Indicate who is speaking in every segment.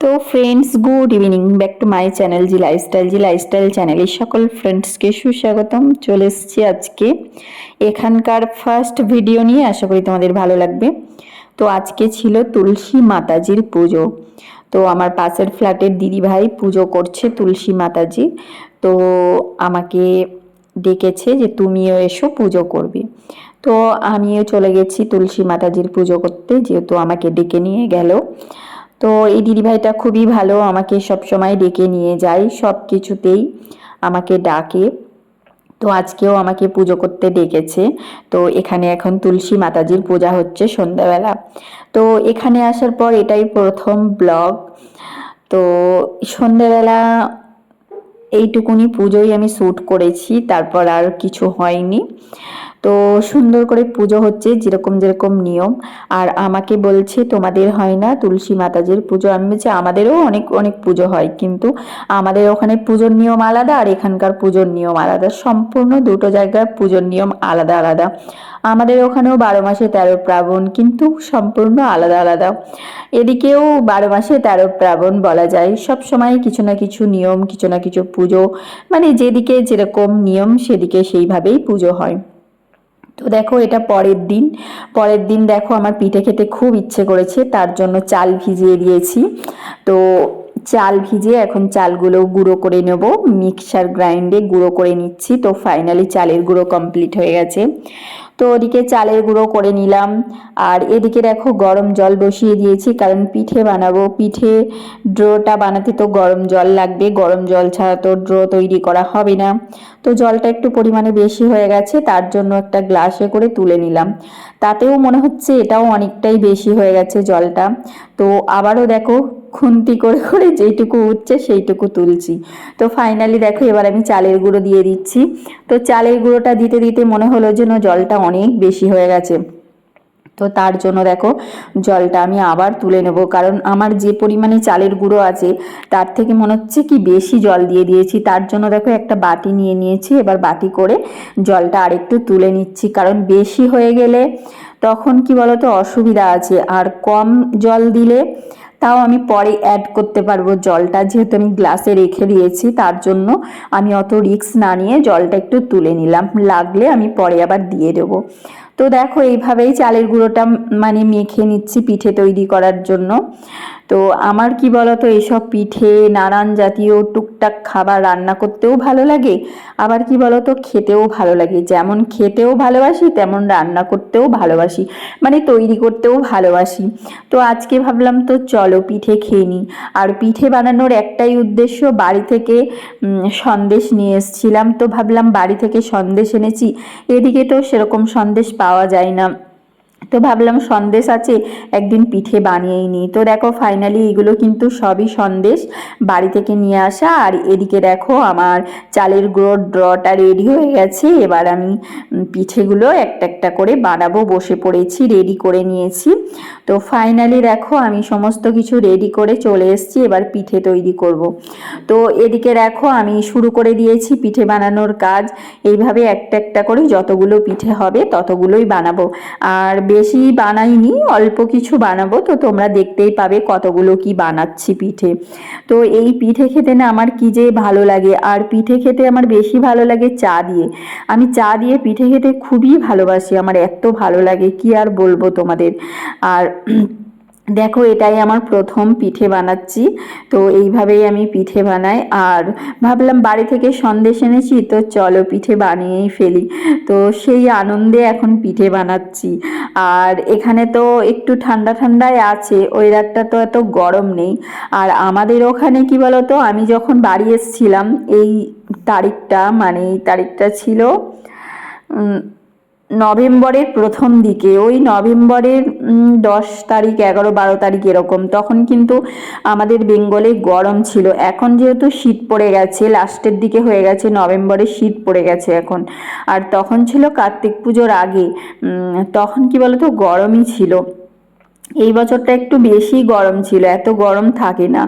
Speaker 1: তো friends good evening back to my channel G lifestyle G lifestyle চ্যানেলের সকল ফ্রেন্ডসকে সুস্বাগতম। চলে এসেছি আজকে এখানকার ফার্স্ট ভিডিও নিয়ে। আশা করি তোমাদের ভালো লাগবে। তো আজকে ছিল তুলসী মাতাজির পুজো। তো আমার পাশের ফ্ল্যাটের দিদিভাই পুজো করছে তুলসী মাতাজি। তো আমাকে ডেকেছে যে তুমিও এসো পুজো করবে। তো আমিও চলে গেছি তুলসী মাতাজির পুজো করতে। যেহেতু আমাকে ডেকে নিয়ে গেল। তো এই দিদিভাইটা খুবই ভালো, আমাকে সব সময় ডেকে নিয়ে যায়, সব কিছুতেই আমাকে ডাকে। তো আজকেও আমাকে পুজো করতে ডেকেছে। তো এখানে এখন তুলসী মাতাজির পূজা হচ্ছে সন্ধ্যাবেলা। তো এখানে আসার পর এটাই প্রথম ব্লগ। তো সন্ধ্যাবেলা এইটুকুনি পুজোই আমি শ্যুট করেছি, তারপর আর কিছু হয়নি। তো সুন্দর করে পুজো হচ্ছে যেরকম যেরকম নিয়ম। আর আমাকে বলছে, তোমাদের হয় না তুলসী মাতাজির পুজো? আমি বলছি, আমাদেরও অনেক অনেক পুজো হয়, কিন্তু আমাদের ওখানে পুজোর নিয়ম আলাদা আর এখানকার পুজোর নিয়ম আলাদা। সম্পূর্ণ দুটো জায়গার পুজোর নিয়ম আলাদা আলাদা। আমাদের ওখানেও বারো মাসে তেরো প্রাবণ, কিন্তু সম্পূর্ণ আলাদা আলাদা। এদিকেও বারো মাসে তেরো প্রাবণ বলা যায়। সব সময় কিছু না কিছু নিয়ম, কিছু না কিছু পুজো। মানে যেদিকে যেরকম নিয়ম, সেদিকে সেইভাবেই পুজো হয়। তো দেখো এটা পরের দিন। পরের দিন দেখো আমার পিঠে খেতে খুব ইচ্ছে করেছে, তার জন্য চাল ভিজিয়ে দিয়েছি। তো চাল ভিজে এখন চালগুলো গুঁড়ো করে নেব, মিক্সার গ্রাইন্ডে গুঁড়ো করে নিচ্ছি। তো ফাইনালি চালের গুঁড়ো কমপ্লিট হয়ে গেছে। তো ওদিকে চালের গুঁড়ো করে নিলাম। আর এদিকে দেখো গরম জল বসিয়ে দিয়েছি, কারণ পিঠে বানাবো। পিঠে ড্রোটা বানাতে তো গরম জল লাগবে, গরম জল ছাড়া তো ড্রো তৈরি করা হবে না। তো জলটা একটু পরিমাণে বেশি হয়ে গেছে, তার জন্য একটা গ্লাসে করে তুলে নিলাম। তাতেও মনে হচ্ছে এটাও অনেকটাই বেশি হয়ে গেছে জলটা। তো আবারও দেখো খুন্তি করে করে যেইটুকু উঠছে সেইটুকু তুলছি। তো ফাইনালি দেখো এবার আমি চালের গুঁড়ো দিয়ে দিচ্ছি। তো চালের গুঁড়োটা দিতে দিতে মনে হলো যেন জলটা অনেক বেশি হয়ে গেছে। তো তার জন্য দেখো, জলটা আমি আবার তুলে নেব। কারণ আমার যে পরিমাণে চালের গুঁড়ো আছে, তার থেকে মনে হচ্ছে কি বেশি জল দিয়ে দিয়েছি। তার জন্য দেখো একটা বাটি নিয়ে নিয়েছি। এবার বাটি করে জলটা আরেকটু তুলে নিচ্ছি। কারণ বেশি হয়ে গেলে তখন কি বলতো, অসুবিধা আছে। আর কম জল দিলে তাও আমি পরে অ্যাড করতে পারব জলটা। যেহেতু আমি গ্লাসে রেখে দিয়েছি, তার জন্য আমি অত রিক্স না নিয়ে জলটা একটু তুলে নিলাম। লাগলে আমি পরে আবার দিয়ে দেবো। তো দেখো, এইভাবেই চালের গুঁড়োটা মানে মেখে নিচ্ছি পিঠে তৈরি করার জন্য। তো আমার কি বলতো, এইসব পিঠে, নানান জাতীয় টুকটাক খাবার রান্না করতেও ভালো লাগে, আবার কি বলতো, খেতেও ভালো লাগে। যেমন খেতেও ভালোবাসি, তেমন রান্না করতেও ভালোবাসি মানে তৈরি করতেও ভালোবাসি। তো আজকে ভাবলাম তো চলো পিঠে খেয়ে নিই। আর পিঠে বানানোর একটাই উদ্দেশ্য, বাড়ি থেকে সন্দেশ নিয়ে এসছিলাম। তো ভাবলাম বাড়ি থেকে সন্দেশ এনেছি, এদিকে তো সেরকম সন্দেশ পাওয়া যায় না। তো ভাবলাম সন্দেশ আছে, একদিন পিঠে বানিয়েই নিই। তো দেখো ফাইনালি এগুলো কিন্তু সবই সন্দেশ, বাড়ি থেকে নিয়ে আসা। আর এদিকে দেখো আমার চালের গুঁড়ো ড্রটা রেডি হয়ে গেছে। এবার আমি পিঠেগুলো একটা একটা করে বানাবো। বসে পড়েছি রেডি করে নিয়েছি। তো ফাইনালি দেখো আমি সমস্ত কিছু রেডি করে চলে এসেছি। এবার পিঠে তৈরি করব। তো এদিকে দেখো আমি শুরু করে দিয়েছি পিঠে বানানোর কাজ। এইভাবে একটা একটা করে যতগুলো পিঠে হবে ততগুলোই বানাবো। আর বেশি বানাইনি, অল্প কিছু বানাবো। তো তোমরা দেখতেই পাবে কতগুলো কি বানাচ্ছি পিঠে। তো এই পিঠে খেতে না আমার কি যে ভালো লাগে। আর পিঠে খেতে আমার বেশি ভালো লাগে চা দিয়ে। আমি চা দিয়ে পিঠে খেতে খুবই ভালোবাসি। আমার এত ভালো লাগে, কি আর বলব তোমাদের? আর দেখো, এটাই আমার প্রথম পিঠে বানাচ্ছি। তো এইভাবেই আমি পিঠে বানাই। আর ভাবলাম বাড়ি থেকে সন্দেশ এনেছি, তো চলো পিঠে বানিয়েই ফেলি। তো সেই আনন্দে এখন পিঠে বানাচ্ছি। আর এখানে তো একটু ঠান্ডা ঠান্ডায় আছে রাতটা তো এত গরম নেই। আর আমাদের ওখানে কি বলতো, আমি যখন বাড়ি এসেছিলাম, এই তারিখটা মানে এই তারিখটা ছিল নভেম্বরের প্রথম দিকে। ওই নভেম্বরের দশ তারিখ, এগারো, বারো তারিখ এরকম। তখন কিন্তু আমাদের বেঙ্গলে গরম ছিল। এখন যেহেতু শীত পড়ে গেছে, লাস্টের দিকে হয়ে গেছে, নভেম্বরে শীত পড়ে গেছে এখন। আর তখন ছিল কার্তিক পুজোর আগে। তখন কি বলতো, গরমই ছিল। এই বছরটা একটু বেশি গরম ছিল, এত গরম থাকে না।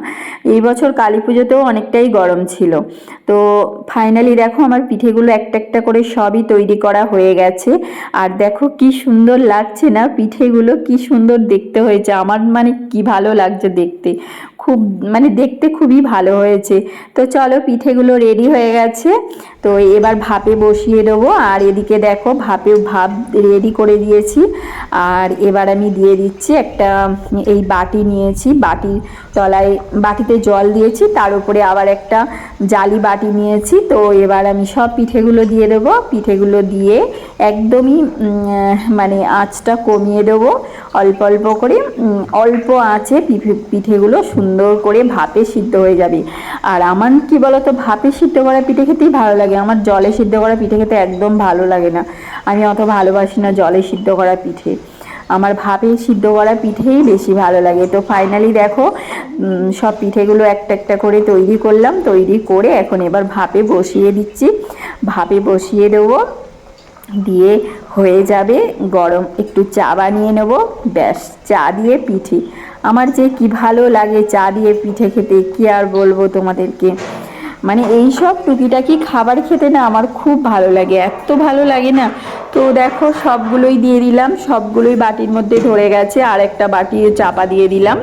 Speaker 1: এই বছর কালী পুজোতেও অনেকটাই গরম ছিল। তো ফাইনালি দেখো আমার পিঠেগুলো একটা একটা করে সবই তৈরি করা হয়ে গেছে। আর দেখো কি সুন্দর লাগছে না, পিঠেগুলো কি সুন্দর দেখতে হয়েছে। আমার মানে কি ভালো লাগছে দেখতে। খুব মানে দেখতে খুবই ভালো হয়েছে। তো চলো পিঠেগুলো রেডি হয়ে গেছে। তো এবার ভাপে বসিয়ে দেবো। আর এদিকে দেখো ভাপে ভাপ রেডি করে দিয়েছি। আর এবার আমি দিয়ে দিচ্ছি একটা, এই বাটি নিয়েছি। বাটির তলায়, বাটিতে জল দিয়েছি। তার উপরে আবার একটা জালি বাটি নিয়েছি। তো এবার আমি সব পিঠেগুলো দিয়ে দেবো। পিঠেগুলো দিয়ে একদমই মানে আঁচটা কমিয়ে দেবো। অল্প অল্প করে অল্প আছে পিঠে- পিঠেগুলো সুন্দর করে ভাপে সিদ্ধ হয়ে যাবে। আর আমার কি বলতো, ভাপে সিদ্ধ করা পিঠে খেতেই ভালো লাগে। আমার জলে সিদ্ধ করা পিঠে খেতে একদম ভালো লাগে না। আমি অত ভালোবাসি না জলে সিদ্ধ করা পিঠে। আমার ভাপে সিদ্ধ করা পিঠেই বেশি ভালো লাগে। তো ফাইনালি দেখো সব পিঠেগুলো একটা একটা করে তৈরি করলাম। তৈরি করে এখন এবার ভাপে বসিয়ে দিচ্ছি। ভাপে বসিয়ে দেবো। দিয়ে হয়ে যাবে। গরম একটু চা বানিয়ে নেব। ব্যাস, চা দিয়ে পিঠে। আমার যে কি ভালো লাগে চা দিয়ে পিঠে খেতে, কি আর বলব তোমাদেরকে? মানে এই সব টুকিটাকি খাবার খেতে না আমার খুব ভালো লাগে, এত ভালো লাগে না। তো দেখো, সবগুলোই দিয়ে দিলাম, সবগুলোই বাটির মধ্যে ধরে গেছে আর একটা বাটি চাপা দিয়ে দিলাম।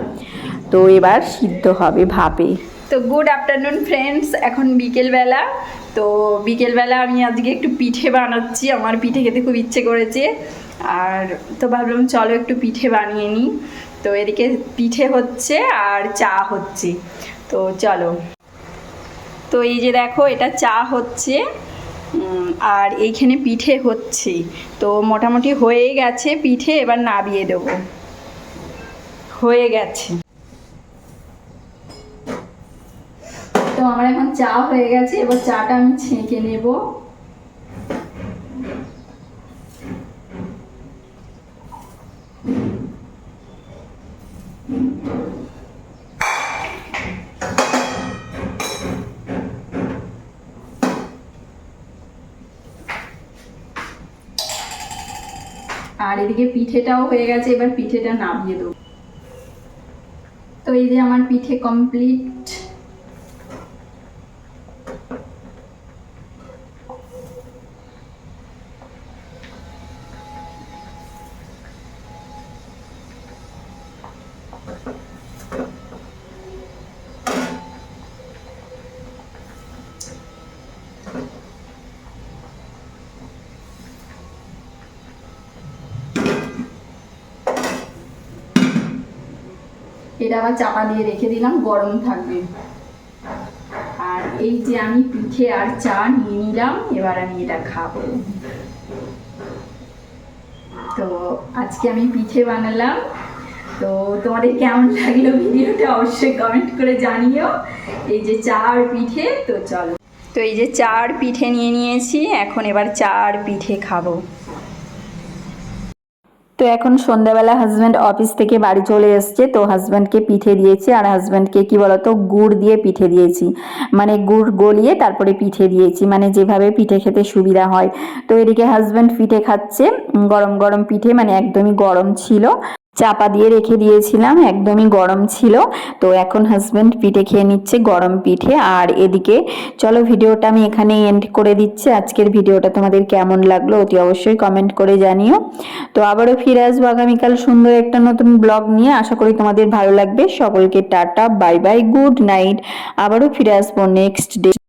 Speaker 1: তো এবার সিদ্ধ হবে ভাপে। তো গুড আফটারনুন ফ্রেন্ডস এখন বিকেলবেলা। তো বিকেলবেলা আমি আজকে একটু পিঠে বানাচ্ছি। আমার পিঠে খেতে খুব ইচ্ছে করেছে। আর তো ভাবলাম, চলো একটু পিঠে বানিয়ে নিই। তো এদিকে পিঠে হচ্ছে আর চা হচ্ছে। তো চলো। তো এই যে দেখো, এটা চা হচ্ছে। আর এইখানে পিঠে হচ্ছে। তো মোটামুটি হয়ে গেছে পিঠে। এবার নাবিয়ে দেবো। হয়ে গেছে। আমার এখন চা হয়ে গেছে, এবার চাটা আমি ছেঁকে নেব। আর এদিকে পিঠেটাও হয়ে গেছে, এবার পিঠেটা নামিয়ে দেবো। তো এই যে আমার পিঠে কমপ্লিট এটা আবার চাপা দিয়ে রেখে দিলাম, গরম থাকবে। আর এই যে আমি পিঠে আর চা নিয়ে নিলাম, এবার আমি এটা খাব। তো আজকে আমি পিঠে বানালাম। তো তোমাদের কেমন লাগল ভিডিওটা অবশ্যই কমেন্ট করে জানিও। এই যে চার পিঠে, তো চলো। তো এই যে চা আর পিঠে নিয়ে নিয়েছি, এখন এবার চার পিঠে খাব। তো এখন সন্ধ্যাবেলা হাজব্যান্ড অফিস থেকে বাড়ি চলে এসছে, তো হাজব্যান্ডকে পিঠে দিয়েছি আর হাজব্যান্ডকে কি বলতো, গুড় দিয়ে পিঠে দিয়েছি। মানে গুড় গলিয়ে তারপরে পিঠে দিয়েছি মানে যেভাবে পিঠে খেতে সুবিধা হয়। তো এদিকে হাজব্যান্ড পিঠে খাচ্ছে, গরম গরম পিঠে মানে একদমই গরম ছিল। চাপা দিয়ে রেখে দিয়েছিলাম, একদমই গরম ছিল। তো এখন হাজব্যান্ড পিঠে খেয়ে নিচ্ছে গরম পিঠে। আর এদিকে, চলো ভিডিওটা আমি এখানে এন্ড করে দিচ্ছি। আজকের ভিডিওটা তোমাদের কেমন লাগল অতি অবশ্যই কমেন্ট করে জানিও। তো আবারও ফিরে আসব আগামীকাল সুন্দর একটা নতুন ব্লগ নিয়ে। আশা করি তোমাদের ভালো লাগবে। সকলকে tata bye bye good night আবারও ফিরে আসব নেক্সট ডে